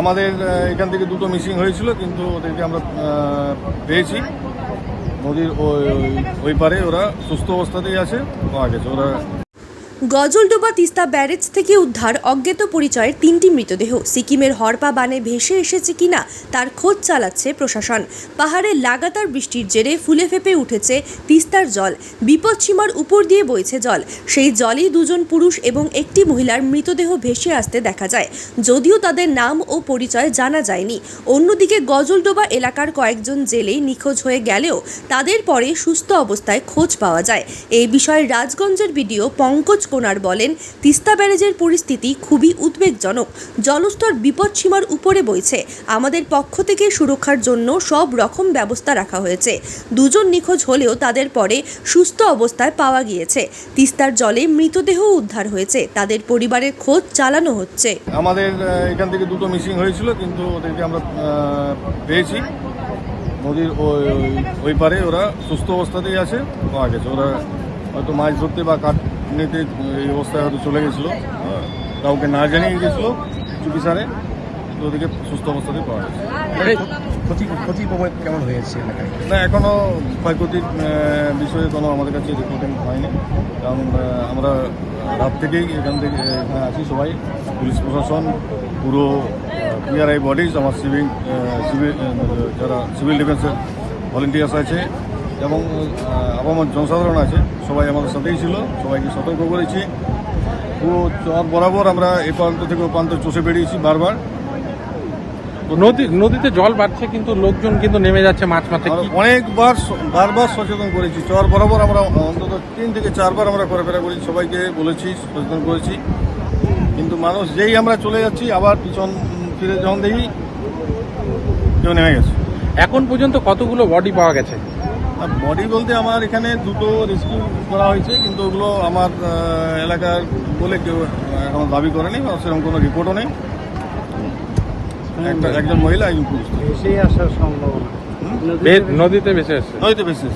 আমাদের এখান থেকে দুটো মিসিং হয়েছিল, কিন্তু ওদেরকে আমরা পেয়েছি। নদীর ওই পারে ওরা সুস্থ অবস্থাতেই আছে, পাওয়া গেছে। ওরা গজলডোবা তিস্তা ব্যারেজ থেকে উদ্ধার অজ্ঞাত পরিচয়ের তিনটি মৃতদেহ। সিকিমের হরপা বানে ভেসে এসেছে কিনা তার খোঁজ চালাচ্ছে প্রশাসন। পাহাড়ে লাগাতার বৃষ্টির জেরে ফুলে ফেপে উঠেছে তিস্তার জল। বিপদসীমার উপর দিয়ে বইছে জল। সেই জলেই দুজন পুরুষ এবং একটি মহিলার মৃতদেহ ভেসে আসতে দেখা যায়। যদিও তাদের নাম ও পরিচয় জানা যায়নি। অন্যদিকে গজলডোবা এলাকার কয়েকজন জেলেই নিখোঁজ হয়ে গেলেও তাদের পরে সুস্থ অবস্থায় খোঁজ পাওয়া যায়। এই বিষয়ে রাজগঞ্জের বিডিও পঙ্কজ কোনার বলেন, তিস্তা ব্যারেজের পরিস্থিতি খুবই উদ্বেগজনক। জলস্তর বিপদসীমার উপরে বইছে। আমাদের পক্ষ থেকে সুরক্ষার জন্য সব রকম ব্যবস্থা রাখা হয়েছে। দুজন নিখোঁজ হলেও তাদের পরে সুস্থ অবস্থায় পাওয়া গিয়েছে। তিস্তার জলে মৃতদেহ উদ্ধার হয়েছে। তাদের পরিবারের খোঁজ চালানো হচ্ছে। আমাদের এখান থেকে দুটো মিসিং হয়েছিল, কিন্তু ওদেরকে আমরা পেয়েছি। নদীর ওই পারে ওরা সুস্থ অবস্থাতেই আছে, পাওয়া গেছে। ওরা হয়তো মাছ ধরতে বা কাঠ নিতে এই অবস্থায় হয়তো চলে গেছিল। কাউকে না জানিয়ে গেছিল চুপি সারে তো ওদেরকে সুস্থ অবস্থাতেই পাওয়া গেছে। ক্ষতি ক্ষতি কেমন হয়েছে না এখনও ক্ষয়ক্ষতির বিষয়ে কোনো আমাদের কাছে রিপোর্টিং হয়নি। কারণ আমরা রাত থেকেই এখান থেকে এখানে আছি সবাই। পুলিশ প্রশাসন পুরো পিআরআই বডিজ আমার সিভিল সিভিল যারা সিভিল ডিফেন্সের ভলেন্টিয়ার্স আছে এবং আমার জনসাধারণ আছে। সবাই আমাদের সাথেই ছিল সবাইকে সতর্ক করেছি। পুরো চর বরাবর আমরা এ প্রান্ত থেকে ও প্রান্ত চষে বেরিয়েছি বারবার। নদী নদীতে জল বাড়ছে কিন্তু লোকজন কিন্তু নেমে যাচ্ছে মাছ মারতে। অনেকবার বারবার সচেতন করেছি। চর বরাবর আমরা অন্তত তিন থেকে চারবার আমরা ঘোরাফেরা করেছি সবাইকে বলেছি সচেতন করেছি। কিন্তু মানুষ যেই আমরা চলে যাচ্ছি আবার পিছন ফিরে যখন দেখি কেউ নেমে গেছে। এখন পর্যন্ত কতগুলো বডি পাওয়া গেছে? বডি বলতে আমার এখানে দুটো রেস্কিউ করা হয়েছে কিন্তু ওগুলো আমার এলাকার বলে কেউ এখনও দাবি করেনি বা সেরকম কোনো রিপোর্টও নেই। একটা একজন মহিলা একজন পুরুষ। আসার সম্ভাবনা। নদীতে বেশি আসছে? নদীতে বেশি